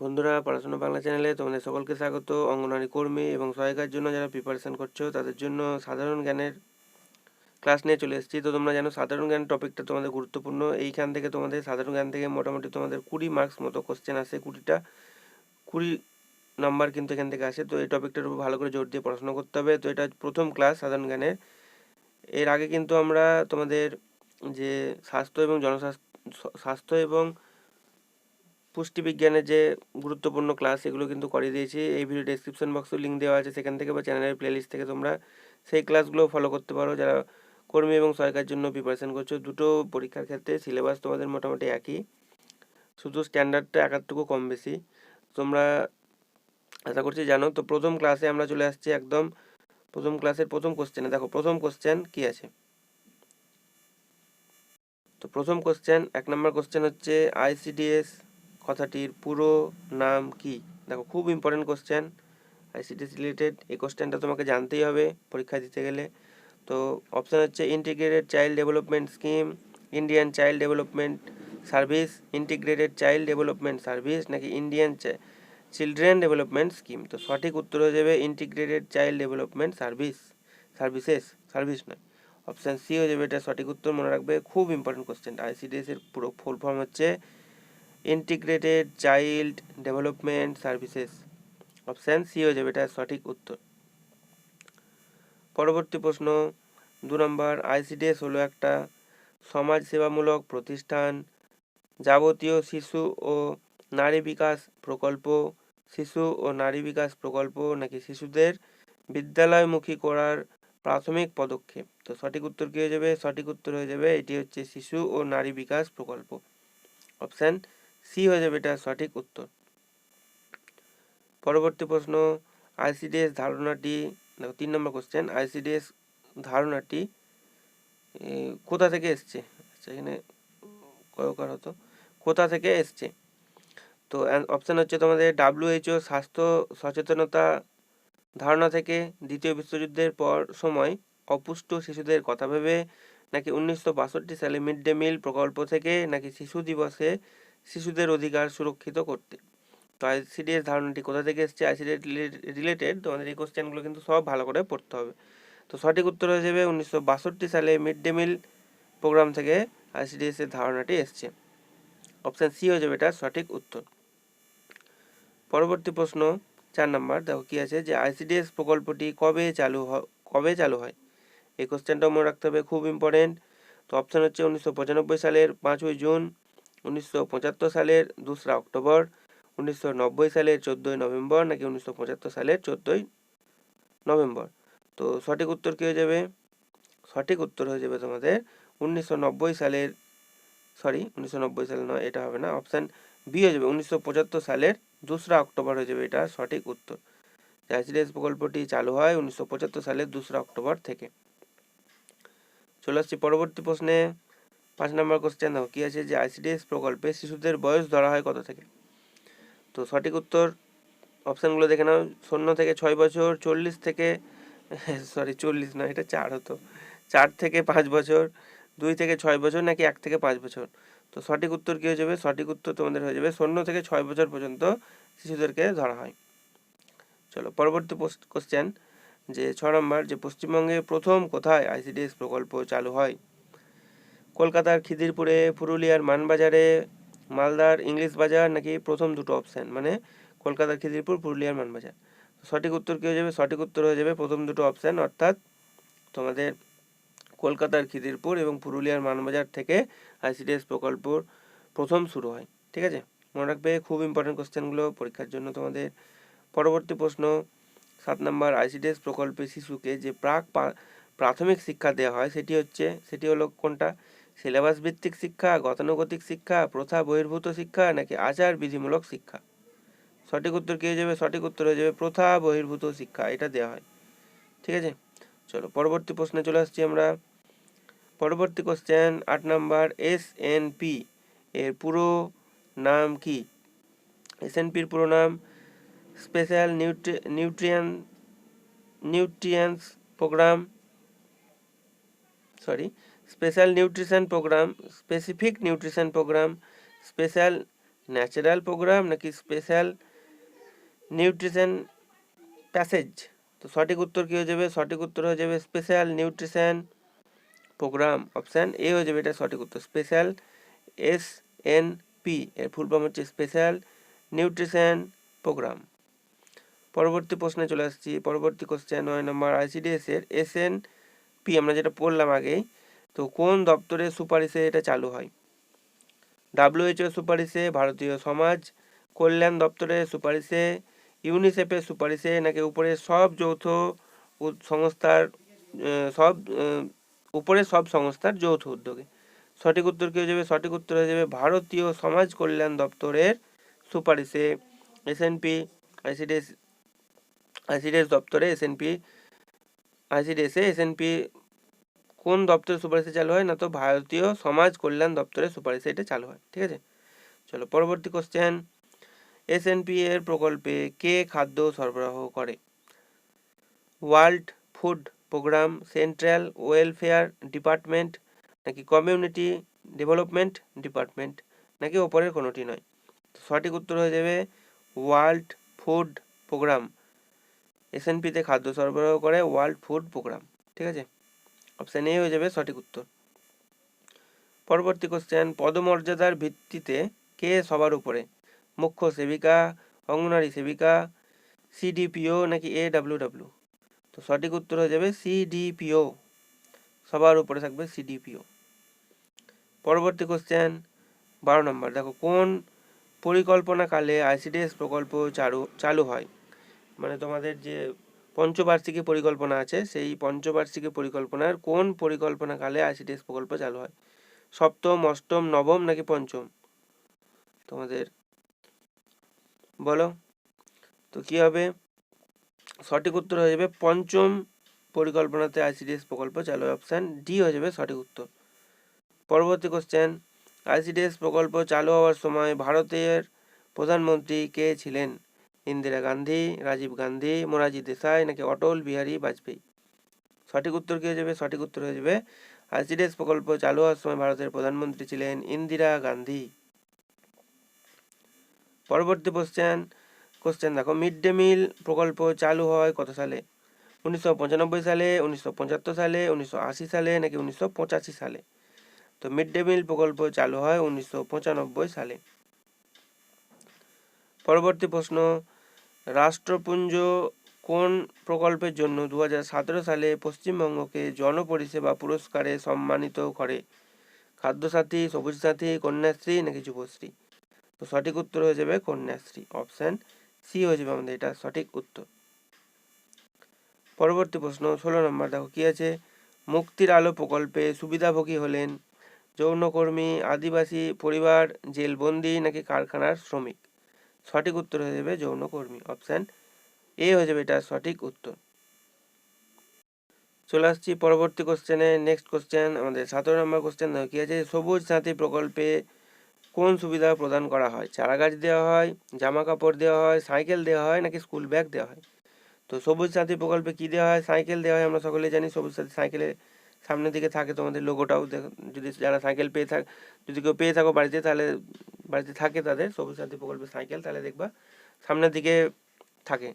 বন্ধুরা, পড়াশোনা বাংলা চ্যানেলে তোমাদের সকলকে স্বাগত। অঙ্গনওয়াড়ি কর্মী এবং সহায়িকার জন্য যারা প্রিপারেশন করছ, তাদের জন্য সাধারণ জ্ঞানের ক্লাস নিয়ে চলে এসেছি। তো তোমরা জানো, সাধারণ জ্ঞান টপিকটা তোমাদের গুরুত্বপূর্ণ। এইখান থেকে তোমাদের, সাধারণ জ্ঞান থেকে মোটামুটি তোমাদের কুড়ি মার্কস মতো কোশ্চেন আসে কুড়িটা। কুড়ি নাম্বার কিন্তু এখান থেকে আসে। তো এই টপিকটার উপর ভালো করে জোর দিয়ে পড়াশোনা করতে হবে। তো এটা প্রথম ক্লাস সাধারণ জ্ঞানের। এর আগে কিন্তু আমরা তোমাদের যে স্বাস্থ্য এবং জনস্বাস্থ্য, স্বাস্থ্য এবং পুষ্টিবিজ্ঞানের যে গুরুত্বপূর্ণ ক্লাস এগুলো কিন্তু করিয়ে দিয়েছি। এই ভিডিও ডেসক্রিপশন বক্সে লিঙ্ক দেওয়া আছে, সেখান থেকে বা চ্যানেলের প্লেলিস্ট থেকে তোমরা সেই ক্লাসগুলো ফলো করতে পারো। যারা কর্মী এবং সরকারের জন্য প্রিপারেশন করছ, দুটো পরীক্ষার ক্ষেত্রে সিলেবাস তোমাদের মোটামুটি একই। শুধু স্ট্যান্ডার্ডটা একারটুকু কম বেশি। তোমরা আশা করছি জানো, তো প্রথম ক্লাসে আমরা চলে আসছি একদম প্রথম ক্লাসের প্রথম কোশ্চেনে দেখো, প্রথম কোশ্চেন কি আছে? তো প্রথম কোশ্চেন এক নম্বর কোশ্চেন হচ্ছে আইসিডিএস কথাটির পুরো নাম কি? দেখো, খুব ইম্পর্টেন্ট কোশ্চেন আইসিডিএস রিলেটেড এই কোশ্চেনটা তোমাকে জানতেই হবে পরীক্ষা দিতে গেলে। তো অপশান হচ্ছে integrated child development scheme Indian child development service integrated child development service নাকি ইন্ডিয়ান চিলড্রেন ডেভেলপমেন্ট স্কিম তো সঠিক উত্তর হয়ে যাবে integrated child development service services service নয়। অপশান সি হয়ে যাবে এটা সঠিক উত্তর, মনে রাখবে, খুব ইম্পর্টেন্ট কোশ্চেন আইসিডিএস এর পুরো ফুল ফর্ম হচ্ছে integrated child development services option C হয়ে যাবে এটা সঠিক উত্তর। পরবর্তী প্রশ্ন, দু নম্বর আইসিডিএস হলো একটা সমাজ সেবামূলক প্রতিষ্ঠান, যাবতীয় শিশু ও নারী বিকাশ প্রকল্প, শিশু ও নারী বিকাশ প্রকল্প নাকি শিশুদের বিদ্যালয়মুখী করার প্রাথমিক পদক্ষেপ? তো সঠিক উত্তর কী হয়ে যাবে? সঠিক উত্তর হয়ে যাবে, এটি হচ্ছে শিশু ও নারী বিকাশ প্রকল্প। অপশান সি হয়ে যাবে এটা সঠিক উত্তর। পরবর্তী প্রশ্ন, আইসিডিএস ধারণাটি, দেখো তিন নম্বর কোশ্চেন আইসিডিএস ধারণাটি কোথা থেকে এসছে? আচ্ছা এখানে কয়কার হতো? কোথা থেকে এসছে? তো অপশান হচ্ছে তোমাদের ডাব্লিউএইচও স্বাস্থ্য সচেতনতা ধারণা থেকে দ্বিতীয় বিশ্বযুদ্ধের পর সময় অপুষ্ট শিশুদের কথা ভেবে, নাকি উনিশশো বাষট্টি সালে মিড ডে মিল প্রকল্প থেকে নাকি শিশু দিবসে শিশুদের অধিকার সুরক্ষিত করতে। তো আইসিডিএস ধারণাটি কোথা থেকে এসছে? আইসিডিএস রিলেটেড তোমাদের এই কোশ্চেনগুলো কিন্তু সব ভালো করে পড়তে হবে। তো সঠিক উত্তর হয়ে যাবে উনিশশো বাষট্টি সালে মিড ডে মিল প্রোগ্রাম থেকে আইসিডিএস এর ধারণাটি এসছে। অপশান সি হয়ে যাবে এটা সঠিক উত্তর। পরবর্তী প্রশ্ন চার নাম্বার। দেখো কি আছে যে আইসিডিএস প্রকল্পটি কবে চালু কবে চালু হয়? এই কোশ্চেনটাও মনে রাখতে হবে, খুব ইম্পর্টেন্ট তো অপশান হচ্ছে উনিশশো পঁচানব্বই সালের পাঁচই জুন। উনিশশো পঁচাত্তর সালের দোসরা অক্টোবর, উনিশশো নব্বই সালের চোদ্দোই নভেম্বর নাকি উনিশশো পঁচাত্তর সালের চোদ্দোই নভেম্বর? তো সঠিক উত্তর কী হয়ে যাবে? সঠিক উত্তর হয়ে যাবে তোমাদের উনিশশো নব্বই সালের সরি উনিশশো নব্বই সালে নয়, এটা হবে না অপশান বি হয়ে যাবে। উনিশশো পঁচাত্তর সালের দোসরা অক্টোবর হয়ে যাবে এটা সঠিক উত্তর। আইসিডিএস প্রকল্পটি চালু হয় উনিশশো পঁচাত্তর সালের দোসরা অক্টোবর থেকে। চলে আসছি পরবর্তী প্রশ্নে। পাঁচ নম্বর কোশ্চেন দেখো, কী আছে? যে আইসিডিএস প্রকল্পে শিশুদের বয়স ধরা হয় কত থেকে? তো সঠিক উত্তর অপশানগুলো দেখে নাও। শূন্য থেকে ছয় বছর, চল্লিশ থেকে সরি চল্লিশ নয়, এটা চার হতো। চার থেকে পাঁচ বছর, দুই থেকে ছয় বছর, নাকি এক থেকে পাঁচ বছর? তো সঠিক উত্তর কী হয়ে যাবে? সঠিক উত্তর তোমাদের হয়ে যাবে, শূন্য থেকে ছয় বছর পর্যন্ত শিশুদেরকে ধরা হয়। চলো, পরবর্তী কোশ্চেন যে ছ নম্বর, যে পশ্চিমবঙ্গে প্রথম কোথায় আইসিডিএস প্রকল্প চালু হয়? কলকাতার খিদিরপুরে, পুরুলিয়ার মানবাজারে, মালদার ইংলিশ বাজার নাকি প্রথম দুটো অপশান মানে কলকাতার খিদিরপুর, পুরুলিয়ার মানবাজার। সঠিক উত্তর কী হয়ে যাবে? সঠিক উত্তর হয়ে যাবে প্রথম দুটো অপশান অর্থাৎ তোমাদের কলকাতার খিদিরপুর এবং পুরুলিয়ার মানবাজার থেকে আইসিডিএস প্রকল্প প্রথম শুরু হয়। ঠিক আছে? মনে রাখবে, খুব ইম্পর্টেন্ট কোশ্চেনগুলো পরীক্ষার জন্য তোমাদের। পরবর্তী প্রশ্ন, সাত নম্বর, আইসিডিএস প্রকল্পে শিশুকে যে প্রাক প্রাথমিক শিক্ষা দেওয়া হয়, সেটি হচ্ছে, সেটি হলো কোনটা? সিলেবাস ভিত্তিক শিক্ষা, গতানুগতিক শিক্ষা, প্রথা, বহির্ভূত শিক্ষা নাকি আচার বিধিমূলক শিক্ষা? সঠিক উত্তর কী হয়ে যাবে সঠিক উত্তর হয়ে যাবে প্রথা, বহির্ভূত শিক্ষা, এটা দেওয়া হয়। ঠিক আছে? চলো, পরবর্তী প্রশ্নে চলে আসছি আমরা। পরবর্তী কোশ্চেন আট নাম্বার এস এন পি এর পুরো নাম কি? এস এন পির পুরো নাম special nutri nutrient nutrients programme sorry special nutrition programme, specific nutrition programme, special natural programme নাকি স্পেশাল নিউট্রিশন প্যাসেজ? তো সঠিক উত্তর কী হয়ে যাবে? সঠিক উত্তর হয়ে যাবে special nutrition programme. Option A হয়ে যাবে এটা সঠিক উত্তর। Special S N P. এর ফুল ফর্ম হচ্ছে স্পেশাল নিউট্রিশন প্রোগ্রাম। পরবর্তী প্রশ্নে চলে আসছি। পরবর্তী কোশ্চেন নয় নম্বর আইসিডিএস এর এস এন পি আমরা যেটা পড়লাম আগেই তো কোন দপ্তরের সুপারিশে এটা চালু হয়? ডাব্লিউএইচও সুপারিশে, ভারতীয় সমাজ কল্যাণ দপ্তরের সুপারিশে, ইউনিসেফের সুপারিশে নাকি উপরে সব যৌথ সংস্থার সব উপরে সব সংস্থার যৌথ উদ্যোগে? সঠিক উত্তর কী হয়ে যাবে? সঠিক উত্তর হয়ে যাবে ভারতীয় সমাজ কল্যাণ দপ্তরের সুপারিশে এসএনপি আইসিডিএস আইসিডিএস দপ্তরে এসএনপি আইসিডিএসে এসএনপি কোন দপ্তরের সুপারিশে চালু হয় না তো ভারতীয় সমাজ কল্যাণ দপ্তরের সুপারিশে এটা চালু হয়, ঠিক আছে? চলো পরবর্তী কোশ্চেন এসএনপি এর প্রকল্পে কে খাদ্য সরবরাহ করে? World food programme, central welfare department নাকি কমিউনিটি ডেভেলপমেন্ট ডিপার্টমেন্ট? নাকি ওপরের কোনোটি নয়? সঠিক উত্তর হয়ে যাবে ওয়ার্ল্ড ফুড প্রোগ্রাম। এসএনপিতে খাদ্য সরবরাহ করে ওয়ার্ল্ড ফুড প্রোগ্রাম, ঠিক আছে? অপশান এ হয়ে যাবে সঠিক উত্তর। পরবর্তী কোশ্চেন পদমর্যাদার ভিত্তিতে কে সবার উপরে? মুখ্য সেবিকা, অঙ্গনারী সেবিকা সিডিপিও নাকি এ ডাব্লিউ ডাব্লিউ তো সঠিক উত্তর হয়ে যাবে সিডিপিও সবার উপরে থাকবে সিডিপিও পরবর্তী কোশ্চেন বারো নম্বর। দেখো, কোন পরিকল্পনাকালে আইসিডিএস প্রকল্প চালু চালু হয়? মানে তোমাদের যে পঞ্চবার্ষিকী পরিকল্পনা আছে। সেই পঞ্চবার্ষিকী পরিকল্পনার কোন পরিকল্পনাকালে আইসিডিএস প্রকল্প চালু হয়? সপ্তম, অষ্টম, নবম নাকি পঞ্চম? তোমাদের বলো। তো কি হবে? সঠিক উত্তর হয়ে যাবে পঞ্চম পরিকল্পনাতে আইসিডিএস প্রকল্প চালু অপশান ডি হয়ে যাবে সঠিক উত্তর। পরবর্তী কোশ্চেন আইসিডিএস প্রকল্প চালু হওয়ার সময় ভারতের প্রধানমন্ত্রী কে ছিলেন? ইন্দিরা গান্ধী, রাজীব গান্ধী, মোরারজি দেশাই নাকি অটল বিহারী বাজপেয়ী? সঠিক উত্তর কী হয়ে যাবে? সঠিক উত্তর হয়ে যাবে আইসিডিএস প্রকল্প চালু হওয়ার সময় ভারতের প্রধানমন্ত্রী ছিলেন ইন্দিরা গান্ধী। পরবর্তী কোশ্চেন কোশ্চেন দেখো মিড ডে মিল প্রকল্প চালু হয় কত সালে? উনিশশো পঁচানব্বই সালে, উনিশশো পঁচাত্তর সালে, উনিশশো আশি সালে নাকি উনিশশো পঁচাশি সালে? তো মিড ডে মিল প্রকল্প চালু হয় উনিশশো পঁচানব্বই সালে। পরবর্তী প্রশ্ন রাষ্ট্রপুঞ্জ কোন প্রকল্পের জন্য দু সতেরো সালে পশ্চিমবঙ্গকে জনপরিষেবা পুরস্কারে সম্মানিত করে? খাদ্যসাথী সবুজ সাথী কন্যাশ্রী নাকি যুবশ্রী? তো সঠিক উত্তর হয়ে যাবে কন্যাশ্রী। অপশান সি হয়ে যাবে আমাদের এটা সঠিক উত্তর। পরবর্তী প্রশ্ন, ষোলো নম্বর দেখো কি আছে? মুক্তির আলো প্রকল্পে সুবিধাভোগী হলেন যৌনকর্মী, আদিবাসী পরিবার, জেলবন্দি নাকি কারখানার শ্রমিক? সঠিক উত্তর হয়ে যাবে যৌনকর্মী অপশান এ হয়ে যাবে এটা সঠিক উত্তর। চলে আসছি পরবর্তী কোশ্চেনে নেক্সট কোশ্চেন আমাদের সতেরো নম্বর কোশ্চেন কি আছে? সবুজ সাথী প্রকল্পে কোন সুবিধা প্রদান করা হয়? চারা গাছ দেওয়া হয় জামা কাপড় দেওয়া হয়, সাইকেল দেওয়া হয় নাকি স্কুল ব্যাগ দেওয়া হয়? তো সবুজ সাথী প্রকল্পে কী দেওয়া হয়? সাইকেল দেওয়া হয়, আমরা সকলে জানি সবুজ সাথী সাইকেলের সামনের দিকে থাকে তোমাদের লোগোটাও যদি যারা সাইকেল পেয়ে থাক, যদি কেউ পেয়ে থাকো বাড়িতে, তাহলে বাড়িতে থাকে তাদের, সবুজ সাথী প্রকল্পের সাইকেল, তাহলে দেখবা সামনের দিকে থাকে,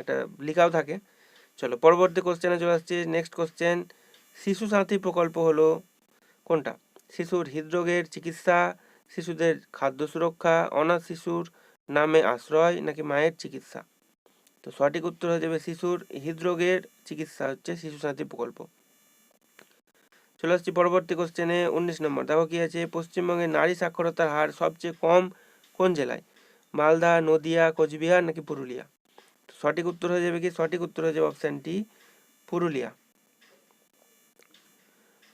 একটা লেখাও থাকে। চলো, পরবর্তী কোশ্চেনে চলে আসছি নেক্সট কোশ্চেন শিশু সাথী প্রকল্প হলো কোনটা? শিশুর হৃদরোগের চিকিৎসা, শিশুদের খাদ্য সুরক্ষা, অনাথ শিশুর নামে আশ্রয়, নাকি মায়ের চিকিৎসা? তো সঠিক উত্তর হয়ে যাবে শিশুর হৃদরোগের চিকিৎসা হচ্ছে শিশু সাথী প্রকল্প। চলে আসছি পরবর্তী কোশ্চেনে উনিশ নম্বর। দেখো কি আছে? পশ্চিমবঙ্গে নারী সাক্ষরতার হার সবচেয়ে কম কোন জেলায়? মালদা, নদিয়া, কোচবিহার নাকি পুরুলিয়া? সঠিক উত্তর হয়ে যাবে কি? সঠিক উত্তর হয়ে যাবে অপশান ডি পুরুলিয়া।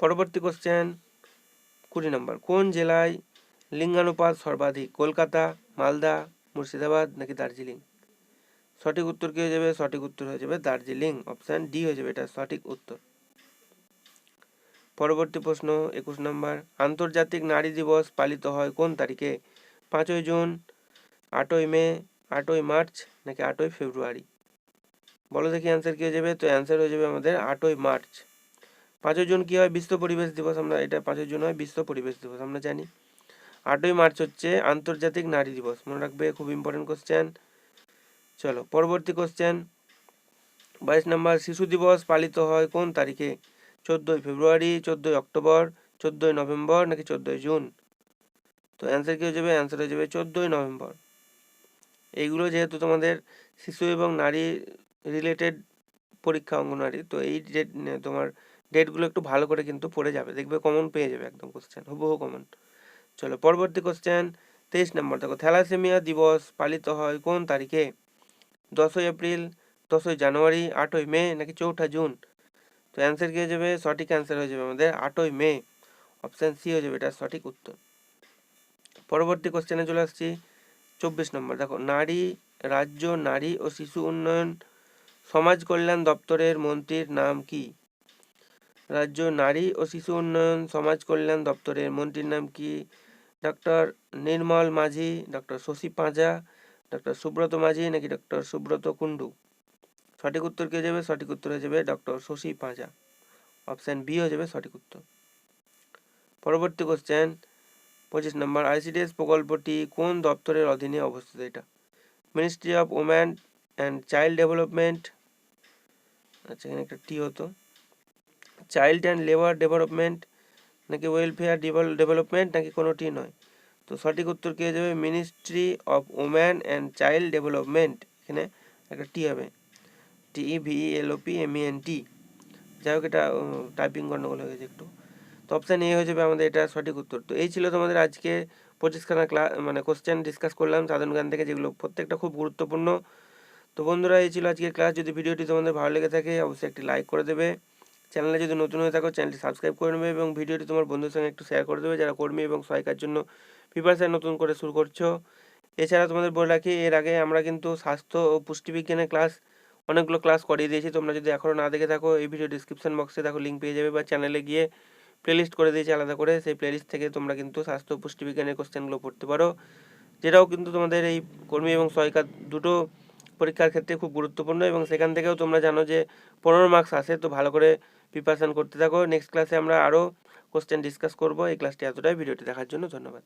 পরবর্তী কোশ্চেন কুড়ি নম্বর। কোন জেলায় লিঙ্গানুপাত সর্বাধিক? কলকাতা, মালদা, মুর্শিদাবাদ নাকি দার্জিলিং? সঠিক উত্তর কি হয়ে যাবে? সঠিক উত্তর হয়ে যাবে দার্জিলিং। অপশান ডি হয়ে যাবে এটা সঠিক উত্তর। পরবর্তী প্রশ্ন, একুশ নম্বর, আন্তর্জাতিক নারী দিবস পালিত হয় কোন তারিখে? পাঁচই জুন, আটই মে, আটই মার্চ নাকি আটই ফেব্রুয়ারি? বলো দেখি অ্যান্সার কী হয়ে যাবে। তো অ্যান্সার হয়ে যাবে আমাদের আটই মার্চ। পাঁচই জুন কী হয়? বিশ্ব পরিবেশ দিবস, আমরা এটা পাঁচই জুন হয়, বিশ্ব পরিবেশ দিবস, আমরা জানি। আটই মার্চ হচ্ছে আন্তর্জাতিক নারী দিবস, মনে রাখবে, খুব ইম্পর্টেন্ট কোশ্চেন চলো, পরবর্তী কোশ্চেন বাইশ নম্বর, শিশু দিবস পালিত হয় কোন তারিখে? চোদ্দোই ফেব্রুয়ারি, চোদ্দোই অক্টোবর, চোদ্দোই নভেম্বর নাকি চোদ্দোই জুন? তো অ্যান্সার কী হয়ে যাবে? অ্যান্সার হয়ে যাবে চোদ্দোই নভেম্বর। এইগুলো যেহেতু তোমাদের শিশু এবং নারী রিলেটেড পরীক্ষা অঙ্গনারী তো এই ডেট তোমার ডেটগুলো একটু ভালো করে কিন্তু পড়ে যাবে। দেখবে কমন পেয়ে যাবে একদম কোশ্চেন হুবহু কমন চলো, পরবর্তী কোশ্চেন তেইশ নম্বর। দেখো, থ্যালাসেমিয়া দিবস পালিত হয় কোন তারিখে? দশই এপ্রিল, দশই জানুয়ারি, আটই মে নাকি চৌঠা জুন? তো অ্যান্সার কী হয়ে যাবে? সঠিক অ্যান্সার হয়ে যাবে আমাদের আটই মে। অপশান সি হয়ে যাবে এটা সঠিক উত্তর। পরবর্তী কোশ্চেনে চলে আসছি। চব্বিশ নম্বর। দেখো, নারী, রাজ্য, নারী ও শিশু উন্নয়ন, সমাজ কল্যাণ দপ্তরের মন্ত্রীর নাম কি? রাজ্য, নারী ও শিশু উন্নয়ন, সমাজ কল্যাণ দপ্তরের মন্ত্রীর নাম কি? Doctor Nirmal Majhi doctor Shashi Panja doctor Subrata Majhi নাকি ডক্টর সুব্রত কুণ্ডু? সঠিক উত্তর কে যাবে সঠিক উত্তর হয়ে যাবে doctor Shashi Panja. Option B হয়ে যাবে সঠিক উত্তর। পরবর্তী কোশ্চেন পঁচিশ নম্বর আইসিডিএস প্রকল্পটি কোন দপ্তরের অধীনে অবস্থিত এটা? Ministry of woman and child development আচ্ছা এখানে একটা টি হতো। চাইল্ড অ্যান্ড লেবার ডেভেলপমেন্ট নাকি ওয়েলফেয়ার ডেভেলপমেন্ট নাকি কোনোটি নয়। তো সঠিক উত্তর কে যাবে ministry of woman and child development এখানে একটা টি হবে। T E L O P M N T যাই হোক, এটা টাইপিং গণ্ডগোল হয়ে গেছে একটু। তো অপশান এ হয়ে যাবে আমাদের এটা সঠিক উত্তর। তো এই ছিল তোমাদের আজকে পঁচিশখানা ক্লাস মানে কোশ্চেন ডিসকাস করলাম সাধারণ থেকে, যেগুলো প্রত্যেকটা খুব গুরুত্বপূর্ণ। তো বন্ধুরা, এই ছিল আজকের ক্লাস যদি ভিডিওটি তোমাদের ভালো লেগে থাকে, অবশ্যই একটি লাইক করে দেবে। চ্যানেলে যদি নতুন হয়ে থাকো চ্যানেলটি সাবস্ক্রাইব করে নেবে এবং ভিডিওটি তোমার বন্ধুদের সঙ্গে একটু শেয়ার করে দেবে। যারা কর্মী এবং সহায়িকার জন্য প্রিপারেশান নতুন করে শুরু করছ। এছাড়া তোমাদের বলে রাখি, এর আগে আমরা কিন্তু স্বাস্থ্য ও পুষ্টিবিজ্ঞানের ক্লাস অনেকগুলো ক্লাস করিয়ে দিয়েছি। তোমরা যদি এখনও না দেখে থাকো, এই ভিডিও ডিসক্রিপশন বক্সে দেখো লিঙ্ক পেয়ে যাবে বা চ্যানেলে গিয়ে প্লেলিস্ট করে দিয়েছি আলাদা করে। সেই প্লেলিস্ট থেকে তোমরা কিন্তু স্বাস্থ্য পুষ্টিবিজ্ঞানের কোশ্চেনগুলো পড়তে পারো। যেটাও কিন্তু তোমাদের এই কর্মী এবং সহায়িকা দুটো পরীক্ষার ক্ষেত্রে খুব গুরুত্বপূর্ণ এবং সেখান থেকেও তোমরা জানো যে পনেরো মার্কস আসে, তো ভালো করে প্রিপারেশান করতে থাকো। নেক্সট ক্লাসে আমরা আরও কোশ্চেন ডিসকাস করব। এই ক্লাসটি এতটাই। ভিডিওটি দেখার জন্য ধন্যবাদ।